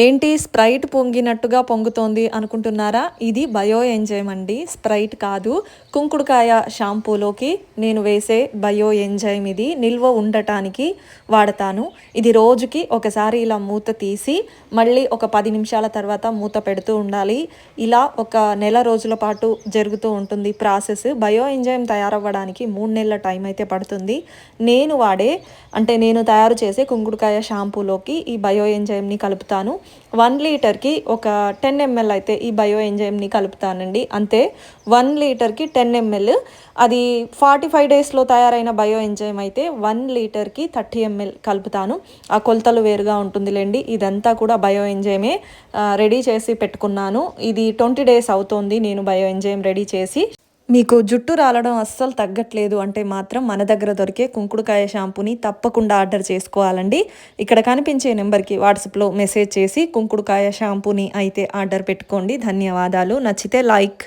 ఏంటి స్ప్రైట్ పొంగినట్టుగా పొంగుతోంది అనుకుంటున్నారా? ఇది బయో ఎంజైమ్ అండి. స్ప్రైట్ కాదు. కుంకుడుకాయ షాంపూలోకి నేను వేసే బయో ఎంజైమ్ ఇది. నిల్వ ఉండటానికి వాడతాను. ఇది రోజుకి ఒకసారి ఇలా మూత తీసి మళ్ళీ ఒక పది నిమిషాల తర్వాత మూత పెడుతూ ఉండాలి. ఇలా ఒక నెల రోజుల పాటు జరుగుతూ ఉంటుంది ప్రాసెస్. బయో ఎంజైమ్ తయారవ్వడానికి మూడు నెలల టైం అయితే పడుతుంది. నేను వాడే అంటే నేను తయారు చేసే కుంకుడుకాయ షాంపూలోకి ఈ బయో ఎంజైమ్ని కలుపుతాను. వన్ లీటర్కి ఒక టెన్ ఎంఎల్ అయితే ఈ బయో ఎంజైమ్ని కలుపుతానండి. అంతే వన్ లీటర్కి టెన్ ఎంఎల్ అది ఫార్టీ ఫైవ్ డేస్లో తయారైన బయో ఎంజైమ్ అయితే వన్ లీటర్కి థర్టీ ఎంఎల్ కలుపుతాను. ఆ కొలతలు వేరుగా ఉంటుందిలేండి. ఇదంతా కూడా బయో ఎంజైమే రెడీ చేసి పెట్టుకున్నాను. ఇది ట్వంటీ డేస్ అవుతోంది నేను బయో ఎంజైమ్ రెడీ చేసి. మీకు జుట్టు రాలడం అస్సలు తగ్గట్లేదు అంటే మాత్రం మన దగ్గర దొరికే కుంకుడుకాయ షాంపూని తప్పకుండా ఆర్డర్ చేసుకోవాలండి. ఇక్కడ కనిపించే నెంబర్కి వాట్సాప్లో మెసేజ్ చేసి కుంకుడుకాయ షాంపూని అయితే ఆర్డర్ పెట్టుకోండి. ధన్యవాదాలు. నచ్చితే లైక్.